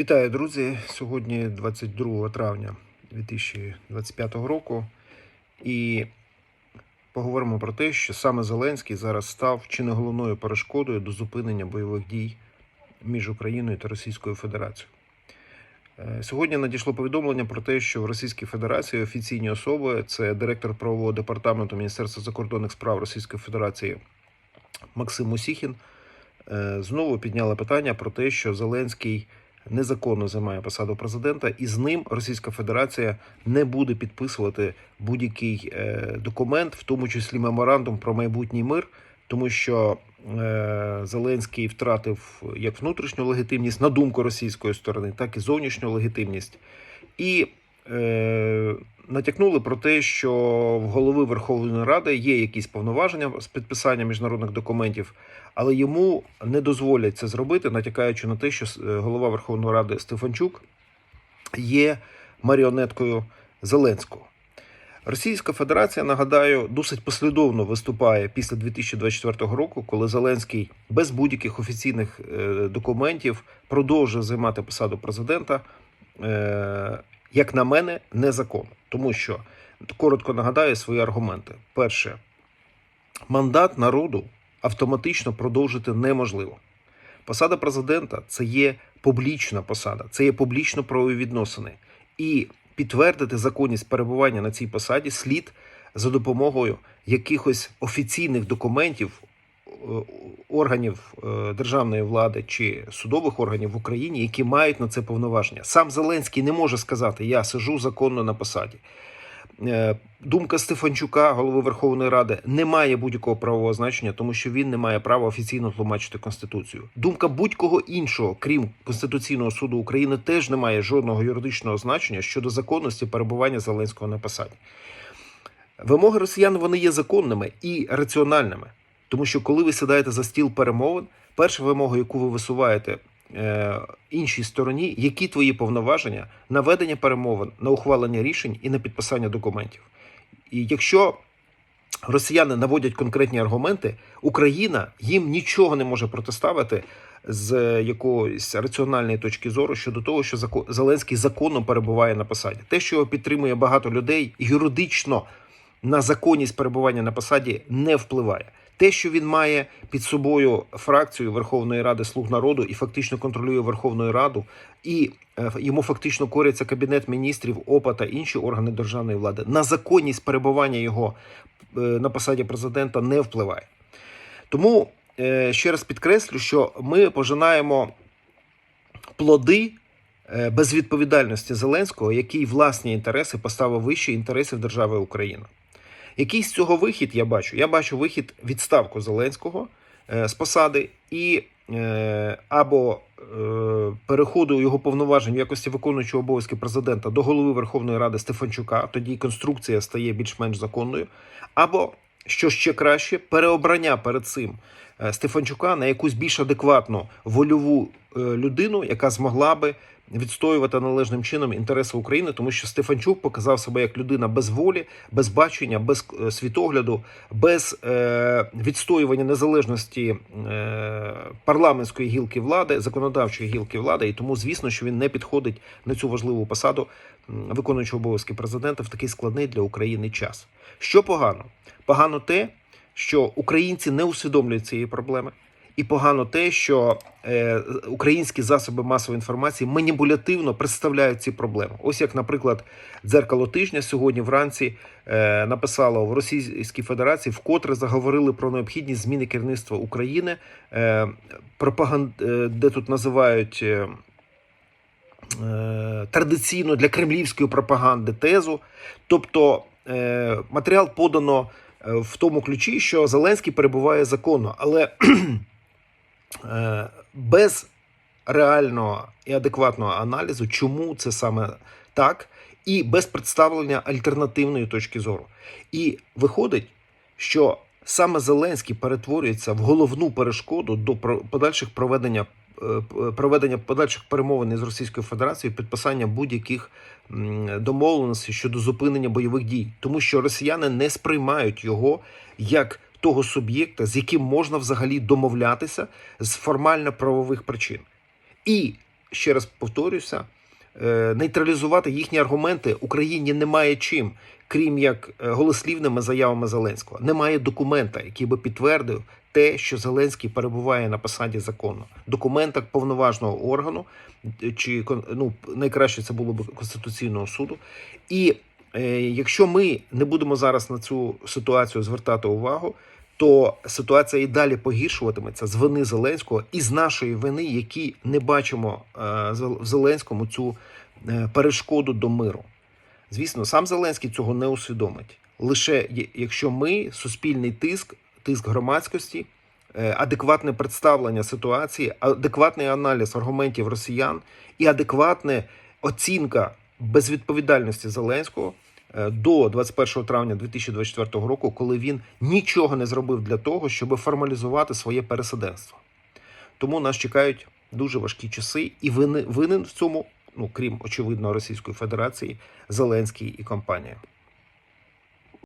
Вітаю, друзі! Сьогодні 22 травня 2025 року, і поговоримо про те, що саме Зеленський зараз став чи не головною перешкодою до зупинення бойових дій між Україною та Російською Федерацією. Е, Сьогодні надійшло повідомлення про те, що в Російській Федерації офіційні особи це директор правового департаменту Міністерства закордонних справ Російської Федерації Максим Мусіхін е, знову підняли питання про те, що Зеленський незаконно займає посаду президента, і з ним Російська Федерація не буде підписувати будь-який е, документ, в тому числі меморандум про майбутній мир, тому що е, Зеленський втратив як внутрішню легітимність на думку російської сторони, так і зовнішню легітимність. І е, натякнули про те, що в голови Верховної Ради є якісь повноваження з підписання міжнародних документів, але йому не дозволять це зробити, натякаючи на те, що е, голова Верховної Ради Стефанчук є маріонеткою Зеленського. Російська Федерація, нагадаю, досить послідовно виступає після 2024 року, коли Зеленський без будь-яких офіційних е, документів продовжує займати посаду президента. Як на мене, незаконно, тому що коротко нагадаю свої аргументи. Перше, мандат народу автоматично продовжити неможливо. Посада президента це є публічна посада, це є публічно правові відносини. І підтвердити законність перебування на цій посаді слід за допомогою якихось офіційних документів органів е, державної влади чи судових органів в Україні, які мають на це повноваження. Сам Зеленський не може сказати: Я сижу законно на посаді. Е, Думка Стефанчука, голови Верховної Ради, не має будь-якого правового значення, тому що він не має права офіційно тлумачити конституцію. Думка будь-кого іншого, крім Конституційного суду України, теж не має жодного юридичного значення щодо законності перебування Зеленського на посаді. Вимоги росіян вони є законними і раціональними, тому що коли ви сідаєте за стіл перемовин, перша вимога, яку ви висуваєте е, іншій стороні, які твої повноваження на ведення перемовин, на ухвалення рішень і на підписання документів. І якщо росіяни наводять конкретні аргументи, Україна їм нічого не може протиставити з якоїсь раціональної точки зору щодо того, що Зеленський законно перебуває на посаді. Те, що його підтримує багато людей, юридично на законність перебування на посаді не впливає. Те, що він має під собою фракцію Верховної Ради Слуг народу і фактично контролює Верховну Раду, і е, йому фактично коряться кабінет міністрів, ОПА та інші органи державної влади. На законність перебування його е, на посаді президента не впливає. Тому е, ще раз підкреслю, що ми пожинаємо плоди безвідповідальності Зеленського, який власні інтереси поставив вище інтересів держави Україна. Який з цього вихід я бачу? Я бачу вихід відставку Зеленського е, з посади і е, або е, переходу його повноважень в якості виконуючого обов'язки президента до голови Верховної Ради Стефанчука. Тоді конструкція стає більш-менш законною, або що ще краще, переобрання перед цим Стефанчука на якусь більш адекватну вольову людину, яка змогла би відстоювати належним чином інтереси України, тому що Стефанчук показав себе як людина без волі, без бачення, без е, світогляду, без е, відстоювання незалежності е, парламентської гілки влади, законодавчої гілки влади, і тому, звісно, що він не підходить на цю важливу посаду виконуючого обов'язки президента в такий складний для України час. Що погано? Погано те, що українці не усвідомлюють цієї проблеми. І погано те, що е, українські засоби масової інформації маніпулятивно представляють ці проблеми. Ось як, наприклад, дзеркало тижня сьогодні вранці е, написало в Російській Федерації, вкотре заговорили про необхідність зміни керівництва України, е, пропаганд, е, де тут називають. Е, е, Традиційно для кремлівської пропаганди тезу, тобто е, матеріал подано е, в тому ключі, що Зеленський перебуває законно, але без реального і адекватного аналізу, чому це саме так, і без представлення альтернативної точки зору. І виходить, що саме Зеленський перетворюється в головну перешкоду до подальших проведення. е, Проведення подальших перемовин із Російською Федерацією, підписання будь-яких домовленостей щодо зупинення бойових дій, тому що росіяни не сприймають його як того суб'єкта, з яким можна взагалі домовлятися з формально правових причин. І ще раз повторюся, е, нейтралізувати їхні аргументи Україні немає чим, крім як е, голослівними заявами Зеленського. Немає документа, який би підтвердив те, що Зеленський перебуває на посаді законно. Документа повноважного органу, е, чи ну, найкраще це було б Конституційного суду. І якщо ми не будемо зараз на цю ситуацію звертати увагу, то ситуація і далі погіршуватиметься з вини Зеленського і з нашої вини, які не бачимо е, в Зеленському цю е, перешкоду до миру. Звісно, сам Зеленський цього не усвідомить. Лише якщо ми, суспільний тиск, тиск громадськості, е, адекватне представлення ситуації, адекватний аналіз аргументів росіян і адекватна оцінка безвідповідальності Зеленського е, до 21 травня 2024 року, коли він нічого не зробив для того, щоб формалізувати своє пересиденство. Тому нас чекають дуже важкі часи, і винен в цьому, ну крім очевидно, Російської Федерації, Зеленський і компанія.